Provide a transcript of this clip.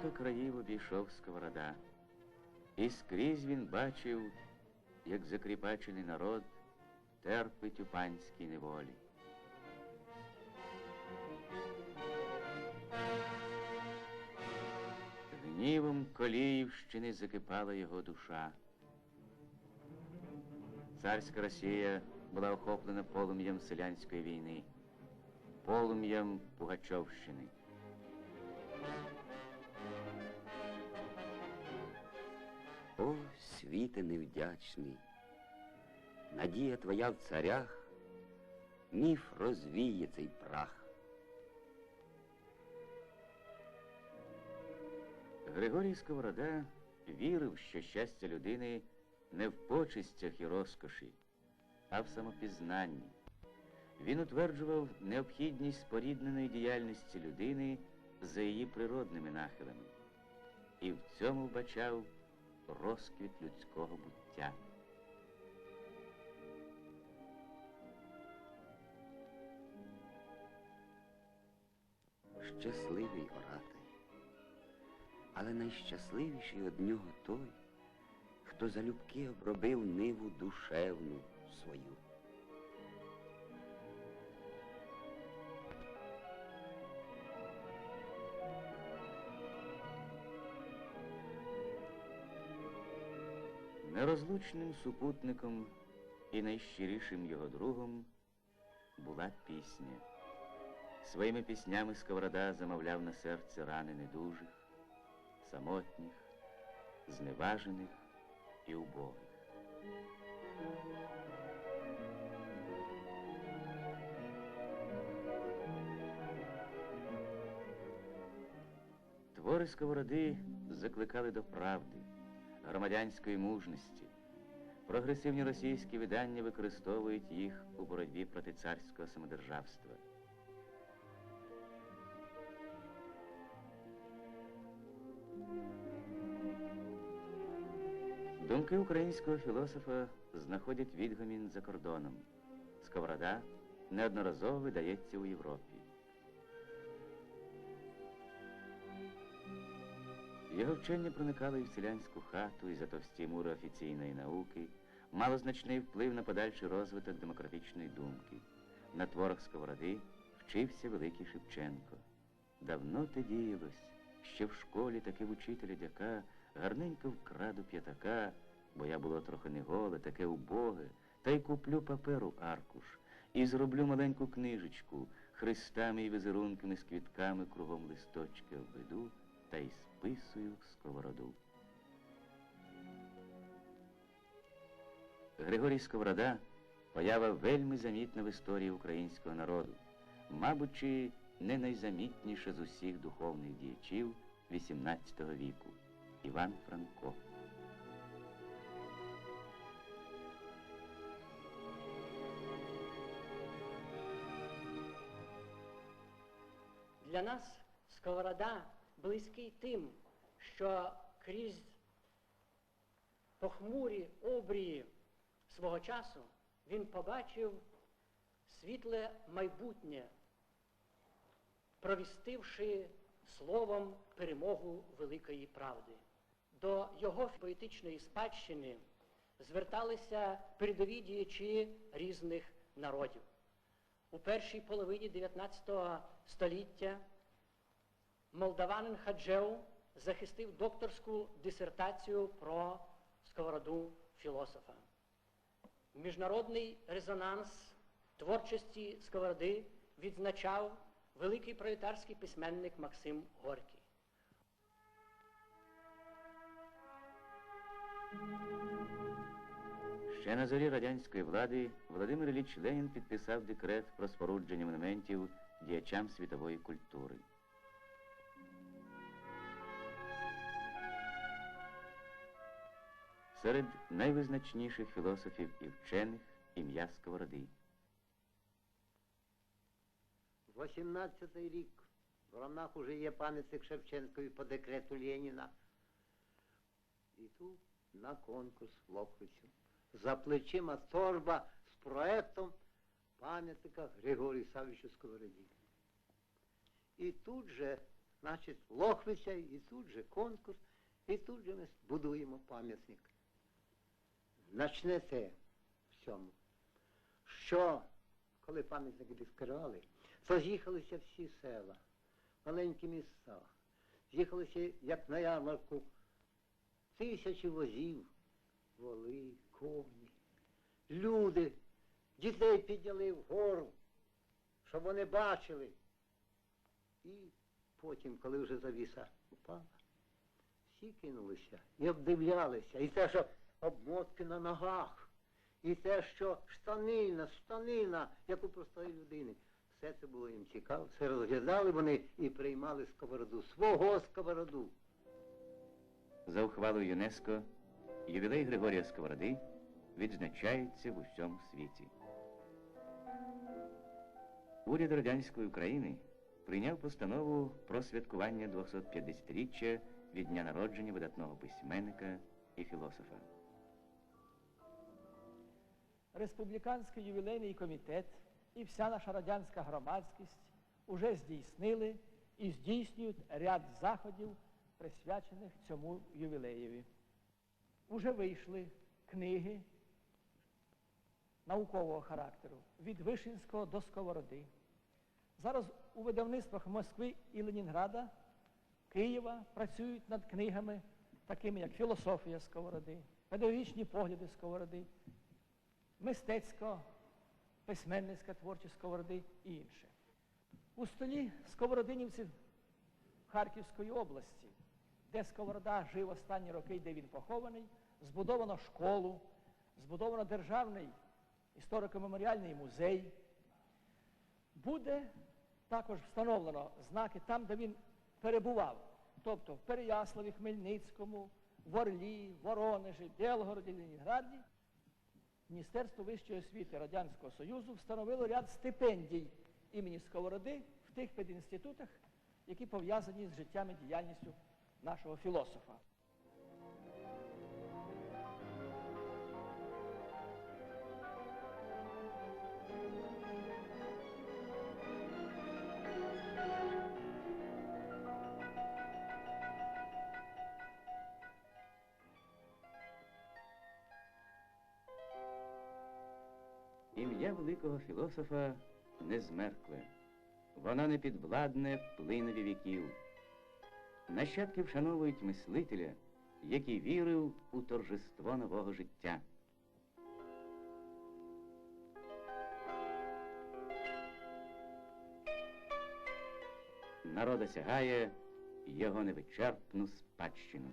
Багато країв обійшов Сковорода, і скрізь він бачив, як закріпачений народ терпить у панській неволі. Гнівом Коліївщини закипала його душа. Царська Росія була охоплена полум'ям селянської війни, полум'ям Пугачовщини. Світе невдячний, надія твоя в царях, міф розвіє цей прах. Григорій Сковорода вірив, що щастя людини не в почистях і розкоші, а в самопізнанні. Він утверджував необхідність спорідненої діяльності людини за її природними нахилами, і в цьому вбачав розквіт людського буття. Щасливий орати, але найщасливіший од нього той, хто залюбки обробив ниву душевну свою. Нерозлучним супутником і найщирішим його другом була пісня. Своїми піснями Сковорода замовляв на серце рани недужих, самотніх, зневажених і убогих. Твори Сковороди закликали до правди, громадянської мужності. Прогресивні російські видання використовують їх у боротьбі проти царського самодержавства. Думки українського філософа знаходять відгомін за кордоном. Сковорода неодноразово видається у Європі. Його вчення проникало і в селянську хату, і за товсті мури офіційної науки, мало значний вплив на подальший розвиток демократичної думки. На творах Сковороди вчився великий Шевченко. Давно те діялось, ще в школі таки в учителя дяка гарненько вкраду п'ятака, бо я було трохи не голе, таке убоге, та й куплю паперу аркуш, і зроблю маленьку книжечку, хрестами і візерунками з квітками кругом листочки обведу та й списую сковороду. Григорій Сковорода поява вельми замітна в історії українського народу, мабуть, чи не найзамітніша з усіх духовних діячів XVIII віку Іван Франко. Для нас Сковорода близький тим, що крізь похмурі обрії свого часу він побачив світле майбутнє, провістивши словом перемогу великої правди. До його поетичної спадщини зверталися передові діячі різних народів. У першій половині 19 століття молдаванин Хаджеу захистив докторську дисертацію про сковороду філософа. Міжнародний резонанс творчості сковороди відзначав великий пролетарський письменник Максим Горький. Ще на зорі радянської влади Володимир Ілліч Ленін підписав декрет про спорудження монументів діячам світової культури. Серед найвизначніших філософів і вчених ім'я Сковороди. 18-й рік. В Ромнах уже є пам'ятник Шевченкові по декрету Леніна. І тут на конкурс в Лохвицю. За плечима торба з проектом пам'ятника Григорію Савичу Сковороді. І тут же значить, Лохвиця, і тут же конкурс, і тут же ми будуємо пам'ятник. Начне це в що коли пам'ятники відкривали, то з'їхалися всі села, маленькі міста, з'їхалися, як на ярмарку, тисячі возів, воли, коні, люди, дітей підняли вгору, щоб вони бачили. І потім, коли вже завіса упала, всі кинулися і обдивлялися. І те, що обмотки на ногах, і те, що штанина, штанина, як у простої людини. Все це було їм цікаво, все розглядали вони і приймали сковороду, свого сковороду. За ухвалою ЮНЕСКО ювілей Григорія Сковороди відзначається в усьому світі. Уряд радянської України прийняв постанову про святкування 250-річчя від дня народження видатного письменника і філософа. Республіканський ювілейний комітет і вся наша радянська громадськість уже здійснили і здійснюють ряд заходів, присвячених цьому ювілеєві. Уже вийшли книги наукового характеру від Вишинського до Сковороди. Зараз у видавництвах Москви і Ленінграда, Києва працюють над книгами, такими як філософія Сковороди, педагогічні погляди Сковороди, мистецько, письменницька творчість Сковороди і інше. У столі сковородинівців Харківської області, де Сковорода жив останні роки, де він похований, збудовано школу, збудовано державний історико-меморіальний музей. Буде також встановлено знаки там, де він перебував, тобто в Переяславі, Хмельницькому, в Орлі, Воронежі, Белгороді, Ленінграді. Міністерство вищої освіти Радянського Союзу встановило ряд стипендій імені Сковороди в тих педінститутах, які пов'язані з життям і діяльністю нашого філософа. Ім'я великого філософа не змеркле, воно не підвладне плинові віків. Нащадки вшановують мислителя, який вірив у торжество нового життя. Народа сягає його невичерпну спадщину.